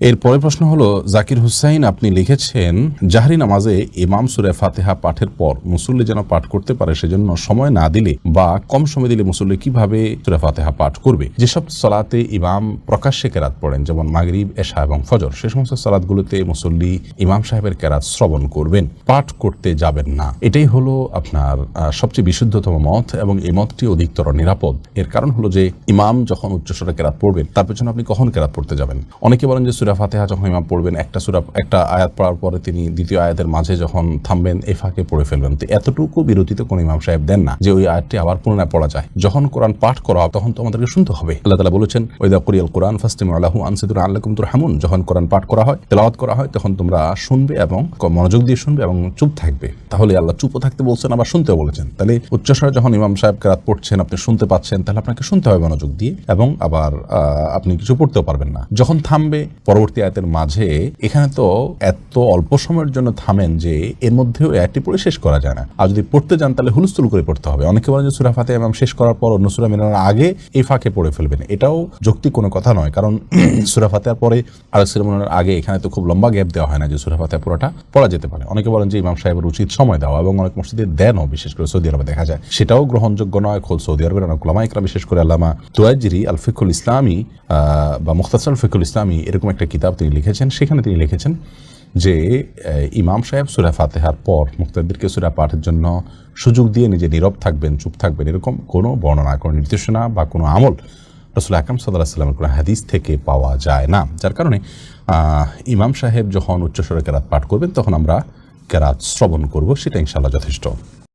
এর পরের প্রশ্ন হলো, জাকির হুসাইন আপনি লিখেছেন, জাহরি নামাজে ইমাম সুরে ফাতেহা পাঠের পর মুসল্লি যেন পাঠ করতে পারে সেজন্য সময় না দিলে বা কম সময় দিলে মুসল্লি কীভাবে সুরে ফাতেহা পাঠ করবে? যেসব সলাতে ইমাম প্রকাশ্যে কেরাত পড়েন, যেমন মাগরিব, এশা এবং ফজর, সে সমস্ত সালাদগুলোতে মুসল্লি ইমাম সাহেবের কেরাত শ্রবণ করবেন, পাঠ করতে যাবেন না। এটাই হলো আপনার সবচেয়ে বিশুদ্ধতম মত এবং এই মতটি অধিকতর নিরাপদ। এর কারণ হলো যে ইমাম যখন উচ্চস্বরে কেরাত পড়বেন, তার পেছনে আপনি কখন কেরাত পড়তে যাবেন? অনেকে বলেন যে সুরা ফাতেহা যখন ইমাম পড়বেন, একটা সুরা, একটা আয়াত পড়ার পরে তিনি দ্বিতীয় আয়াতের মাঝে যখন থামবেন এই ফাঁকে পড়ে ফেলবেন। তো এতটুকু বিরতিতে কোন ইমাম সাহেব দেন না যে ওই আয়াতটি আবার পুনরায় পড়া যায়। যখন কোরআন পাঠ করা হয় তখন তো আমাদেরকে শুনতে হবে। আল্লাহ তালা বলেছেন, ওইদা কুরিয়াল কোরআন ফাস্তিম আল্লাহু আনসিদুর আল্লাকুম তুর হামুন যখন কোরআন পাঠ করা হয়, তেলাওয়াত করা হয়, তখন তোমরা শুনবে এবং মনোযোগ দিয়ে শুনবে এবং চুপ থাকবে। তাহলে আল্লাহ চুপও থাকতে বলছেন, আবার শুনতেও বলেছেন। তাহলে উচ্চস্বরে যখন ইমাম সাহেব কেরাত পড়ছেন, আপনি শুনতে পাচ্ছেন, তাহলে আপনাকে শুনতে হবে মনোযোগ দিয়ে এবং আবার আপনি কিছু পড়তেও পারবেন না। যখন থামবে পরবর্তী আয়াতের মাঝে এখানে তো এত অল্প সময়ের জন্য থামেন যে এর মধ্যেও একটি পড়ে শেষ করা যায় না। আর যদি পড়তে যান তাহলে হুলস্থুল করে পড়তে হবে। অনেকে বলেন যে সুরা ফাতে ইমাম শেষ করার পর অন্য সুরা মেলানোর আগে এই ফাঁকে পড়ে ফেলবেন। এটাও যৌক্তিক কোনো কথা নয়। কারণ সুরা ফাতেহার পরে আর সুরা মেলানোর আগে এখানে তো খুব লম্বা গ্যাপ দেওয়া হয় না যে সুরা ফাতেহা পুরোটা পড়া যেতে পারে। অনেকে বলেন যে ইমাম সাহেবের উচিত সময় দেওয়া এবং অনেক মসজিদে দেনও, বিশেষ করে সৌদি আরবে দেখা যায়। সেটাও গ্রহণযোগ্য নয়। খোল সৌদি আরবের অনেক ইকরাম বিশেষ করে আল্লামা তুয়াজিরি আল ফিকুল ইসলামী বা মুখতাসার ফিকুল ইসলামী এরকম একটা কিতাব তিনি লিখেছেন, সেখানে তিনি লিখেছেন যে ইমাম সাহেব সুরা ফাতেহার পর মুক্তাদেরকে সুরা পাঠের জন্য সুযোগ দিয়ে নিজে নীরব থাকবেন, চুপ থাকবেন, এরকম কোনো বর্ণনা, কোনো নির্দেশনা বা কোনো আমল রসুল আকরম সাল্লাহ সাল্লামের কোনো হাদিস থেকে পাওয়া যায় না। যার কারণে ইমাম সাহেব যখন উচ্চস্বরে কেরাত পাঠ করবেন, তখন আমরা কেরাত শ্রবণ করব, সেটা ইনশাল্লাহ যথেষ্ট।